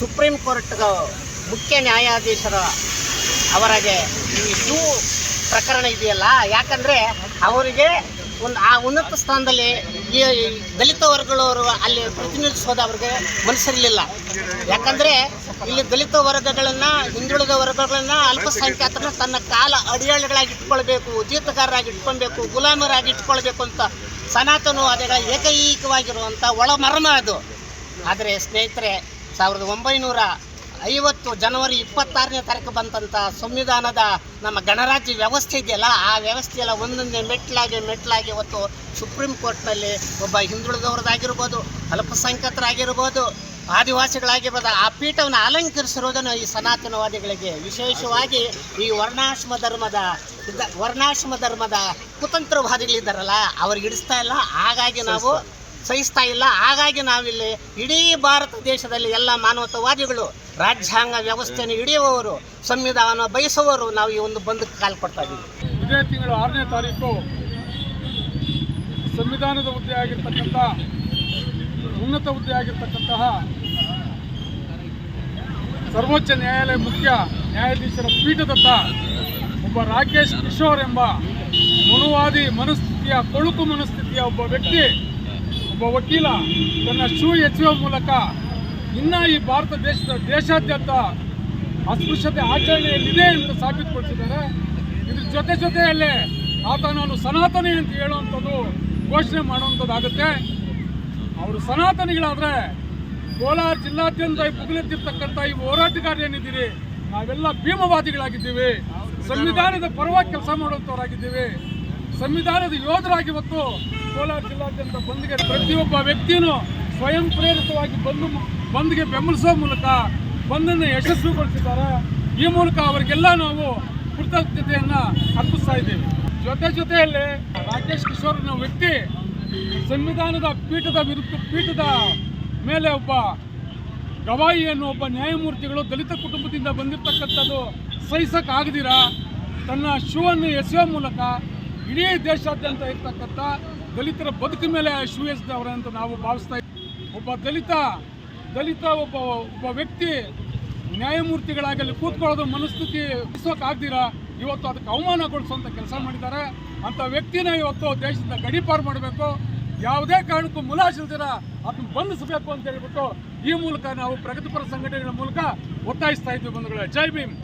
Supreme court ಮುಖ್ಯ ನ್ಯಾಯಾಧೀಶರ ಅವರಿಗೆ ಈ ಶೂ ಪ್ರಕರಣ ಇದೆಯಲ್ಲ? ಯಾಕಂದರೆ ಅವರಿಗೆ ಒಂದು ಆ ಉನ್ನತ ಸ್ಥಾನದಲ್ಲಿ ಈ ದಲಿತ ವರ್ಗಗಳವರು ಅಲ್ಲಿ ಪ್ರತಿನಿಧಿಸೋದು ಅವ್ರಿಗೆ ಮನಸ್ಸಿರಲಿಲ್ಲ. ಯಾಕಂದರೆ ಇಲ್ಲಿ ದಲಿತ ವರ್ಗಗಳನ್ನು, ಹಿಂದುಳಿದ ವರ್ಗಗಳನ್ನು ಅಲ್ಪಸಂಖ್ಯಾತರನ್ನ ತನ್ನ ಕಾಲ ಅಡಿಯಾಳುಗಳಾಗಿ ಇಟ್ಕೊಳ್ಬೇಕು ಜೀತಗಾರರಾಗಿ ಇಟ್ಕೊಳ್ಬೇಕು, ಗುಲಾಮರಾಗಿ ಇಟ್ಕೊಳ್ಬೇಕು ಅಂತ ಸನಾತನವಾದಿಗಳ ಏಕೈಕವಾಗಿರುವಂಥ ಒಳಮರ್ಮ ಅದು. ಆದರೆ ಸ್ನೇಹಿತರೆ ಸಾವಿರದ ಒಂಬೈನೂರ ಐವತ್ತು ಜನವರಿ ಇಪ್ಪತ್ತಾರನೇ ತಾರೀಕು ಬಂದಂಥ ಸಂವಿಧಾನದ ನಮ್ಮ ಗಣರಾಜ್ಯ ವ್ಯವಸ್ಥೆ ಇದೆಯಲ್ಲ, ಆ ವ್ಯವಸ್ಥೆಯೆಲ್ಲ ಒಂದೊಂದೇ ಮೆಟ್ಲಾಗಿ ಮೆಟ್ಲಾಗಿ ಇವತ್ತು ಸುಪ್ರೀಂ ಕೋರ್ಟ್ನಲ್ಲಿ ಒಬ್ಬ ಹಿಂದುಳಿದವ್ರದ್ದಾಗಿರ್ಬೋದು ಅಲ್ಪಸಂಖ್ಯಾತರಾಗಿರ್ಬೋದು, ಆದಿವಾಸಿಗಳಾಗಿರ್ಬೋದು, ಆ ಪೀಠವನ್ನು ಅಲಂಕರಿಸಿರುವುದನ್ನು ಈ ಸನಾತನವಾದಿಗಳಿಗೆ ವಿಶೇಷವಾಗಿ ಈ ವರ್ಣಾಶ್ರಮ ಧರ್ಮದ ವರ್ಣಾಶ್ರಮ ಧರ್ಮದ ಕುತಂತ್ರವಾದಿಗಳಿದ್ದಾರಲ್ಲ, ಅವ್ರಿಗೆ ಇಡಿಸ್ತಾ ಇಲ್ಲ. ಹಾಗಾಗಿ ನಾವು ಸಹಿಸ್ತಾ ಇಲ್ಲ. ಹಾಗಾಗಿ ನಾವಿಲ್ಲಿ ಇಡೀ ಭಾರತ ದೇಶದಲ್ಲಿ ಎಲ್ಲ ಮಾನವತಾವಾದಿಗಳು, ರಾಜ್ಯಾಂಗ ವ್ಯವಸ್ಥೆಯನ್ನು ಹಿಡಿಯುವವರು ಸಂವಿಧಾನ ಬಯಸುವವರು ನಾವು ಈ ಒಂದು ಬಂದಕ್ಕೆ ಕಾಲ್ ಕೊಡ್ತಾ ಇದ್ದೀವಿ. ಇದೇ ತಿಂಗಳು ಆರನೇ ತಾರೀಕು ಸಂವಿಧಾನದ ಹುದ್ದೆ ಆಗಿರ್ತಕ್ಕಂಥ, ಉನ್ನತ ಹುದ್ದೆ ಆಗಿರ್ತಕ್ಕಂತಹ ಸರ್ವೋಚ್ಚ ನ್ಯಾಯಾಲಯ ಮುಖ್ಯ ನ್ಯಾಯಾಧೀಶರ ಪೀಠದತ್ತ ಒಬ್ಬ ರಾಕೇಶ್ ಕಿಶೋರ್ ಎಂಬ ಮನುವಾದಿ ಮನಸ್ಥಿತಿಯ, ಕೊಳುಕು ಮನಸ್ಥಿತಿಯ ಒಬ್ಬ ವ್ಯಕ್ತಿ ಒಬ್ಬ ವಕೀಲ ತನ್ನ ಶೂ ಎಚ್ಚುವ ಮೂಲಕ ಇನ್ನ ಈ ಭಾರತ ದೇಶದ ದೇಶಾದ್ಯಂತ ಅಸ್ಪೃಶ್ಯತೆ ಆಚರಣೆಯಲ್ಲಿದೆ ಎಂದು ಸಾಬೀತುಪಡಿಸಿದ್ದಾರೆ. ಇದ್ರ ಜೊತೆ ಜೊತೆಯಲ್ಲೇ ಆತನನ್ನು ನಾನು ಸನಾತನಿ ಅಂತ ಹೇಳುವಂಥದ್ದು ಘೋಷಣೆ ಮಾಡುವಂಥದ್ದಾಗುತ್ತೆ. ಅವರು ಸನಾತನಿಗಳಾದರೆ ಕೋಲಾರ ಜಿಲ್ಲಾದ್ಯಂತ ಮುಗಿಲೆತ್ತಿರ್ತಕ್ಕಂಥ ಈ ಹೋರಾಟಗಾರ ಏನಿದ್ದೀರಿ ನಾವೆಲ್ಲ ಭೀಮವಾದಿಗಳಾಗಿದ್ದೀವಿ. ಸಂವಿಧಾನದ ಪರವಾಗಿ ಕೆಲಸ ಮಾಡುವಂಥವರಾಗಿದ್ದೀವಿ. ಸಂವಿಧಾನದ ಯೋಧರಾಗಿ ಇವತ್ತು ಕೋಲಾರ ಜಿಲ್ಲಾದ್ಯಂತ ಬಂದ್ಗೆ ಪ್ರತಿಯೊಬ್ಬ ವ್ಯಕ್ತಿಯೂ ಸ್ವಯಂ ಪ್ರೇರಿತವಾಗಿ ಬಂದು ಬಂದ್ಗೆ ಬೆಂಬಲಿಸೋ ಮೂಲಕ ಬಂದನ್ನು ಯಶಸ್ವಿಗೊಳಿಸಿದ್ದಾರೆ. ಈ ಮೂಲಕ ಅವರಿಗೆಲ್ಲ ನಾವು ಕೃತಜ್ಞತೆಯನ್ನು ಅರ್ಪಿಸ್ತಾ ಇದ್ದೀವಿ. ಜೊತೆ ಜೊತೆಯಲ್ಲಿ ರಾಕೇಶ್ ಕಿಶೋರ್ ಅನ್ನೋ ವ್ಯಕ್ತಿ ಸಂವಿಧಾನದ ಪೀಠದ ವಿರುದ್ಧ, ಪೀಠದ ಮೇಲೆ ಒಬ್ಬ ಗವಾಯಿ ಅನ್ನೋ ಒಬ್ಬ ನ್ಯಾಯಮೂರ್ತಿಗಳು ದಲಿತ ಕುಟುಂಬದಿಂದ ಬಂದಿರತಕ್ಕಂಥದ್ದು ಸಹಿಸಕ್ಕಾಗದಿರ ತನ್ನ ಶೂವನ್ನು ಎಸೆಯೋ ಮೂಲಕ ಇಡೀ ದೇಶಾದ್ಯಂತ ಇರ್ತಕ್ಕಂಥ ದಲಿತರ ಬದುಕಿನ ಮೇಲೆ ಶೂ ಎಸೆದವ್ರೆ ಅಂತ ನಾವು ಭಾವಿಸ್ತಾ ಒಬ್ಬ ದಲಿತ ದಲಿತ ಒಬ್ಬ ಒಬ್ಬ ವ್ಯಕ್ತಿ ನ್ಯಾಯಮೂರ್ತಿಗಳಾಗಲಿ ಕೂತ್ಕೊಳ್ಳೋದು ಮನಸ್ಥಿತಿ ಆಗ್ದಿರ, ಇವತ್ತು ಅದಕ್ಕೆ ಅವಮಾನಗೊಳಿಸುವಂಥ ಕೆಲಸ ಮಾಡಿದ್ದಾರೆ. ಅಂಥ ವ್ಯಕ್ತಿನ ಇವತ್ತು ದೇಶದಿಂದ ಗಡಿಪಾರು ಮಾಡಬೇಕು. ಯಾವುದೇ ಕಾರಣಕ್ಕೂ ಮುಲಾಜಿಲ್ದಿರ ಅದನ್ನು ಬಂಧಿಸಬೇಕು ಅಂತ ಹೇಳ್ಬಿಟ್ಟು ಈ ಮೂಲಕ ನಾವು ಪ್ರಗತಿಪರ ಸಂಘಟನೆಗಳ ಮೂಲಕ ಒತ್ತಾಯಿಸ್ತಾ ಇದ್ವಿ ಬಂಧುಗಳೇ. ಜೈ ಭೀಮ್.